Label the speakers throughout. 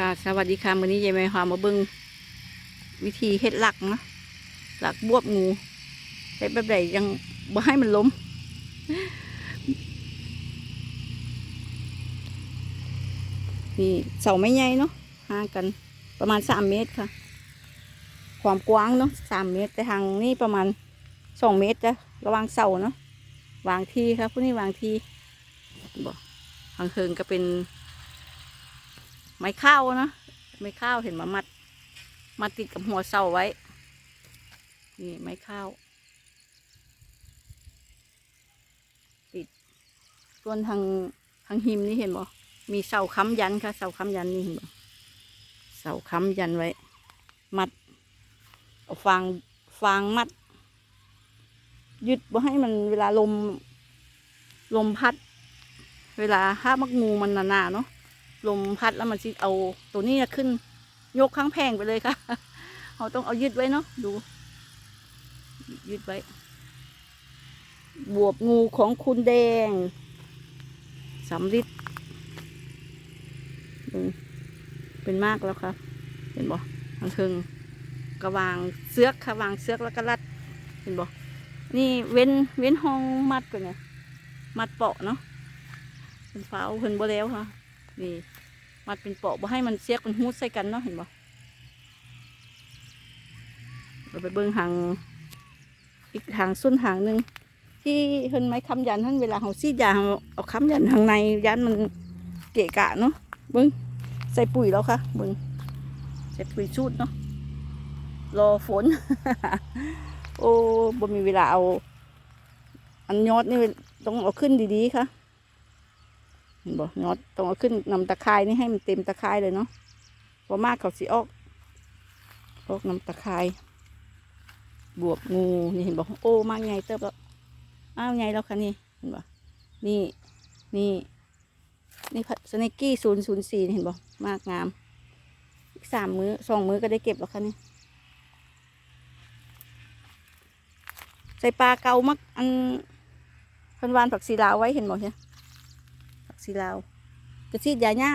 Speaker 1: ค่ะ สวัสดีค่ะมื้อนี้ยายแม่พามาเบิ่งวิธีเฮ็ดหลักนะหลักบวบงูเฮ็ดแบบใดยังบ่ให้มันล้ม นี่เสาไม้ใหญ่เนาะห่างกันประมาณสามเมตรค่ะ ความกว้างเนาะสามเมตร แต่ทางนี่ประมาณสองเมตรจ้ะระวางเสาเนาะวางทีครับพวกนี้วางทีบอกทางเคิงก็เป็น ไม้ข้าวเนะไม้ข้าวเห็นมามัดมาติดกับหัวเสาไว้ นี่ไม้ข้าว ติดส่วนทางทางหิมนี่เห็นบ่มีเสาค้ำยันค่ะ เสาค้ำยันนี่เห็นบ่เสาค้ำยันไว้ มัดเอาฟางฟางมัด ยึดบ่ให้มันเวลาลม ลมพัด เวลาห้ามักงูมันหนาๆเนาะ ลมพัดแล้วมันสิเอาตัวนี้ขึ้น ยกข้างแพงไปเลยค่ะเราต้องเอายึดไว้เนาะดู ยึดไว้ บวบงูของคุณแดงสำลิดเป็นมากแล้วครับ เห็นบ่ทางเทิงกระวางเสือกค่ะวางเสือกแล้วก็รัด เห็นบ่นี่เว้นเว้นห้องมัดก่อนเนี่ยมัดเปาะเนาะเป็นฟ้าเพิ่นบ่แล้วค่ะ นี่มัดเป็นเปาะบ่ให้มันเสียกมันหูดใส่กันเนาะเห็นบ่เราไปเบิ่งหางอีกหางส้นหางหนึ่งที่เพิ่นไม้ค้ำยันท่านเวลาเขาซีดยาเขาเอาค้ำยันทางในยันมันเกะกะเนาะเบิ่งใส่ปุ๋ยแล้วค่ะเบิ่งใส่ปุ๋ยชูดเนาะรอฝน โอ้บ่มีเวลาเอา อันยอดนี่ต้องเอาขึ้นดีๆค่ะ เห็นบ่น็อตต้องเอาขึ้นนำตะไคร้นี่ให้มันเต็มตะไคร้เลยเนาะพอมากเขาสิออก ออกนำตะไคร้บวบงูนี่เห็นบ่โอ้มากไงเติบแล้วอ้าวไงแล้วคะนี่เห็นบ่นี่นี่นี่สเนกกี้ศูนย์ศูนย์สี่เห็นบ่มากงาม อีกสามมือ้อสองมื้อก็ได้เก็บแล้วคะนี่ใส่ปลาเกามักอันพันวานผักสีลาวไว้เห็นบ่เนี่ กชีลาวก็ฉีดยาหญ้า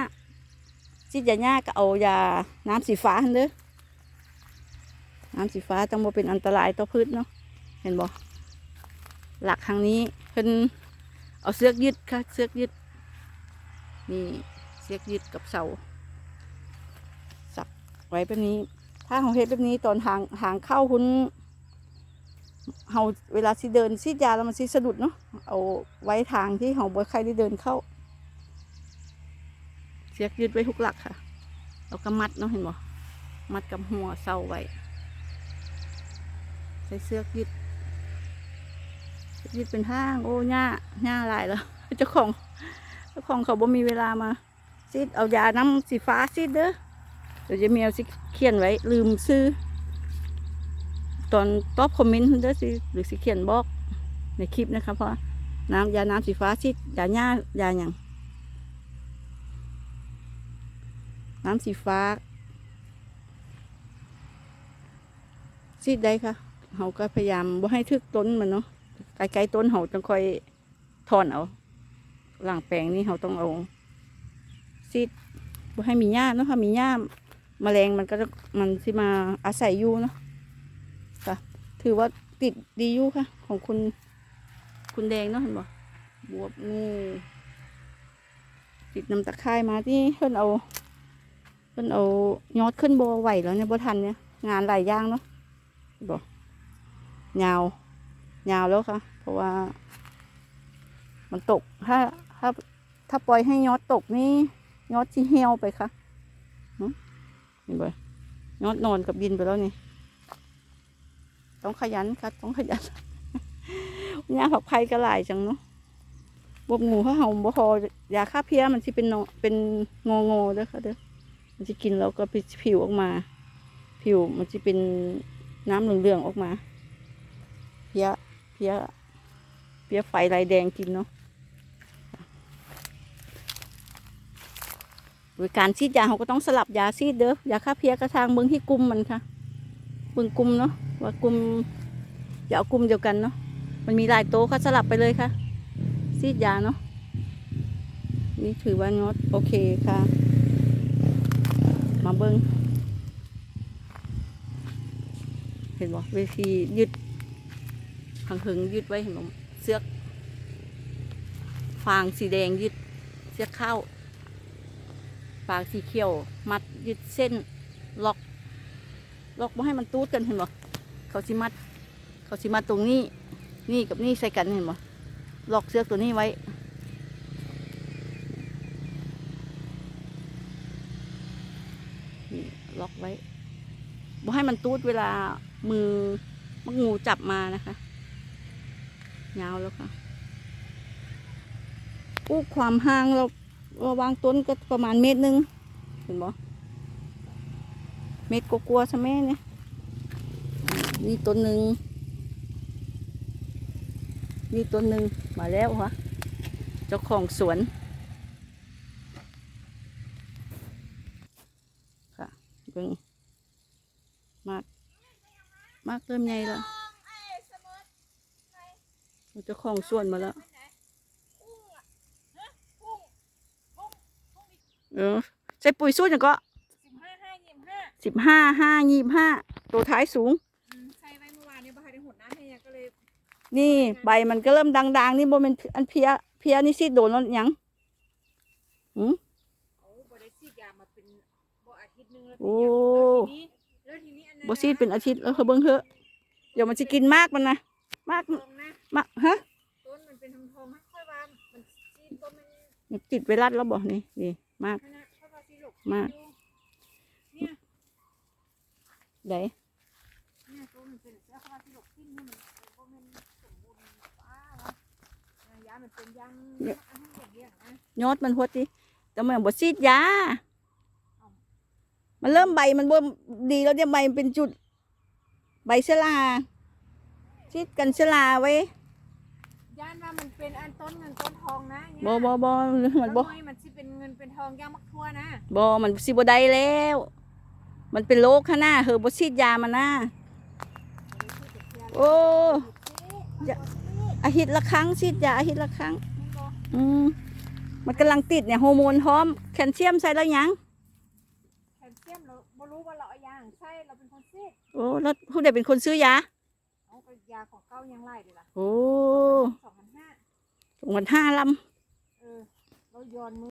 Speaker 1: ฉีดยาหญ้าก็เอายาน้ำสีฟ้าหนเด้อน้ำสีฟ้าจังบ่เป็นอันตรายต่อพืชเนาะเห็นบ่หลักทางนี้เพิ่นเอาเสือกยึดค่ะเสือกยึดนี่เสือกยึดกับเสาสักไว้แบบนี้ ถ้าของเฮ็ดแบบนี้ตอนทางทางเข้าคุณเฮาเวลาสิเดินซีดยาแล้วมันสิสะดุดเนาะเอาไว้ทางที่เฮาบ่ใครได้เดินเข้า เสียกยึดไว้ทุกหลักค่ะแล้วก็มัดเนาะเห็นบ่มัดกับหัวเสาไว้ ใส่เสื้อยึดยึดเป็นห้างโอ้หญ้าหญ้าลายแล้วเจ้าของเจ้าของเขาบ่มีเวลามาซีดเอายาน้ำสีฟ้าซีดเด้อเดี๋ยวจะมีเอาสิเขียนไว้ ลืมซื้อ ตอนตอบคอมเมนต์เด้อสิหรือสิเขียนบอกในคลิปนะคะเพราะน้ำยาน้ำสีฟ้าซีดยาหญ้ายาอย่าง น้ำสีฟ้าซีดได้ค่ะเขาก็พยายามบ่ให้ทึกต้นมันเนาะไกลๆต้นเขาต้องคอยถอนเอาหลังแปลงนี่เขาต้องเอาซีดบ่ให้มีหญ้าเนาะค่ะมีหญ้าแมลงมันก็จะมันสิมาอาศัยอยู่เนาะค่ะ ถือว่าติดดีอยู่ค่ะ ของคุณคุณแดงเนาะเห็นบ่บวบงูติดน้ำตะไคร้มาที่เพิ่นเอา เพิ่นเอายอดขึ้นโบไหวแล้วเนี่ยบ่ทันเนี่ยงานหลายอย่างเนาะบ่ยาวยาวแล้วค่ะ เพราะว่า มันตกถ้าถ้าถ้าปล่อยให้ยอดตกนี่ยอดที่เหี่ยวไปค่ะหึเห็นบ่ยอดนอนกับดินไปแล้วนี่ ต้องขยันค่ะต้องขยันยาผักไผ่ก็หลายจังเนาะบวบงูเขาเห่าบ่พอยาฆ่าเพี้ยมันสิเป็นเป็นงองอๆเด้อค่ะเด้อ มันจะกินแล้วก็ผิวออกมา ผิวมันจะเป็นน้ำเหลืองๆออกมา เพี้ยเพี้ยเพี้ยไฟลายแดงกินเนาะโดยการซีดยาเขาก็ต้องสลับยาซีดเด้อยาฆ่าเพี้ยกระทางเบิ้องที่กลุ่มมันค่ะเบิ้องกลุ่มเนาะว่ากลุ่มอย่าเอากลุ่มเดียวกันเนาะมันมีหลายโต๊ะค่ะสลับไปเลยค่ะซีดยาเนาะนี่ถือว่างดโอเคค่ะ มาเบิ้งเห็นบ่เวทียึดหังหึงยึดไว้เห็นบ่เสือกฟางสีแดงยึดเสือกเข้าฟางสีเขียว มัดยึดเส้นล็อก ล็อกไม่ให้มันตูดกันเห็นบ่เขาสิมัด เขาสิมัดตรงนี้ นี่กับนี่ใส่กันเห็นบ่ล็อกเสือกตัวนี้ไว้ นี่ล็อก ไว้บ่ให้มันตูดเวลามือมักงูจับมานะคะ ยาวแล้วค่ะอู้ความห่างเราเระวางต้นก็ประมาณเมตรนึง เห็นบ่เมตรกลัวๆใช่ไหมเนี่ยนี่ต้นหนึ่งนี่ต้นหนึ่งมาแล้วค่ะเจ้าของสวน ค่ะ เบิ่งมากมากเริ่มใหญ่แล้วเจ้าของสวนมาแล้วเออใส่ปุ๋ยสูตรอย่างก็
Speaker 2: สิบห้าห้ายี่สิบห้า
Speaker 1: สิบห้าห้ายี่ห้าตัวท้ายสูง
Speaker 2: อืมใช้ไว้เมื่อวานนี้บ่ทันได้หดน้ำให้ยังก็เลย
Speaker 1: นี่ใบมันก็เริ่มดังๆ นี่โมเมนอันเพียเพียนี่สิโดนแล้วหยังอืม
Speaker 2: เอาบ่ได้ฉีดยามาเป็น บ่อาทิตย์หนึงแล้ว
Speaker 1: โอ้
Speaker 2: ทีนี้แล้วทีนี้อันนั้น
Speaker 1: บซีดเป็นอาทิตย์แล้วเฮาเบิ่งเถอะเดี๋ยวมันจะกินมากมันนะมาก
Speaker 2: ทองนะ
Speaker 1: มากฮะ
Speaker 2: ต้นมันเป็นทองทองๆค่อยว่ามันซีดต้นมัน
Speaker 1: มันติดไวรัสแล้วบ่นี่นี่มาก
Speaker 2: ขนาดค่อยว่าซีหลก
Speaker 1: มาก
Speaker 2: อยู่เนี่ย
Speaker 1: ได
Speaker 2: เนี่ยต้นมันเป็นแล้วค่อยว่าซีหลกขึ้นเนี่ยมันบ่แม่นสมบูรณ์ป้าวะเนี่ยยามันเป็นยังอันนั้นอย่างเงี้ยนะ
Speaker 1: ยอดมันหดดิแต่มันบ่ซีดยา มันเริ่มใบมันบ่ดีแล้วเนี่ยใบมันเป็นจุด ใบเชลาซีดกันเชลาไว้
Speaker 2: ย่านว่ามันเป็นอันต้นเงินต้นทองนะเนี่ย
Speaker 1: บ่บ่บ่มันบ่
Speaker 2: แล้วอยมันสิเป็นเงินเป็นทองย่างมักทั่วนะ
Speaker 1: บอมันสิบได้แล้ว มันเป็นโรคข้างหน้าเฮอบฉีดยามาหน้าโอ้อย่าอาทิตย์ละครั้งฉีดยาอาทิตย์ละครั้ง อืมมันกำลังติดเนี่ยฮอร์โมนพร้อมแคลเซียมใส่แล้วยัง
Speaker 2: แคลเซียมเราบ่รู้ว่าเราเอายาใช่เราเป็นคนซีด
Speaker 1: โอ้แล้วผู้ใดเป็นคนซื้อยา
Speaker 2: เอาก็ยาของเก้ายังไล่เลยล่ะ
Speaker 1: โอ้
Speaker 2: สองพันห้า
Speaker 1: สองพันห้าล
Speaker 2: เออเราโยนมือ